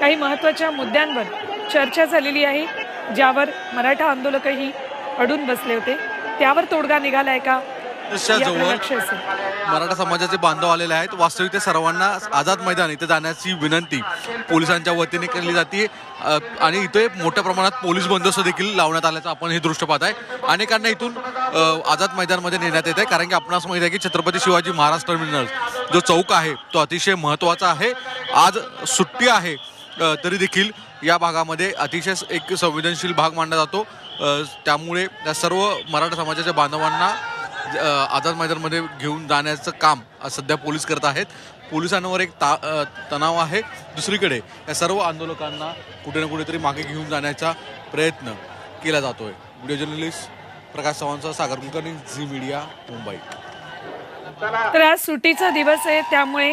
काही महत्त्वाच्या मुद्द्यांवर चर्चा झालेली आहे ज्यावर मराठा आंदोलकही अडून बसले होते. त्यावर तोडगा का? जवळ लक्ष असेल. मराठा समाजाचे बांधव आलेले आहेत. वास्तविक ते सर्वांना आझाद मैदान इथे जाण्याची विनंती पोलिसांच्या वतीने केली जाते. आणि इथे मोठ्या प्रमाणात पोलीस बंदोबस्त देखील लावण्यात आल्याचं आपण हे दृश्य पाहत आहे अनेकांना इथून आझाद मैदानमध्ये नेण्यात येत आहे कारण की आपणास माहिती आहे की छत्रपती शिवाजी महाराज टर्मिनस जो चौक आहे तो अतिशय महत्त्वाचा आहे. आज सुट्टी आहे. तरी देखील या भागामध्ये अतिशय एक संवेदनशील भाग मानला जातो. त्यामुळे त्या सर्व मराठा समाजाच्या बांधवांना आझाद मैदानमध्ये घेऊन जाण्याचं काम सध्या पोलीस करत आहेत. पोलिसांवर एक ता तणाव आहे. दुसरीकडे या सर्व आंदोलकांना कुठे ना कुठेतरी मागे घेऊन जाण्याचा प्रयत्न केला जातोय. व्हिडिओ जर्नलिस्ट प्रकाश चव्हाणचा सागर कुलकर्णी झी मीडिया मुंबई. तर आज सुट्टीचा दिवस आहे त्यामुळे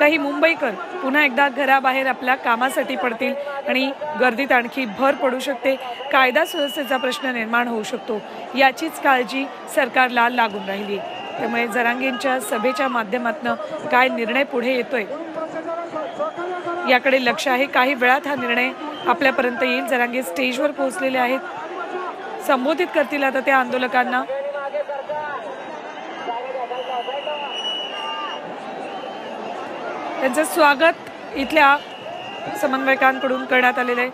काही मुंबईकर पुन्हा एकदा घराबाहेर आपल्या कामासाठी पडतील आणि गर्दीत आणखी भर पडू शकते. कायदा सुव्यवस्थेचा प्रश्न निर्माण होऊ शकतो. याचीच काळजी सरकारला लागून राहिली. त्यामुळे जरांगेंच्या सभेच्या माध्यमातून काय निर्णय पुढे येतोय? याकडे लक्ष आहे. काही वेळात हा निर्णय आपल्यापर्यंत येईल. जरांगे स्टेजवर पोहोचलेले आहेत. संबोधित करतील आता त्या आंदोलकांना. त्यांचं स्वागत इथल्या समन्वयकांकडून करण्यात आलेलं आहे.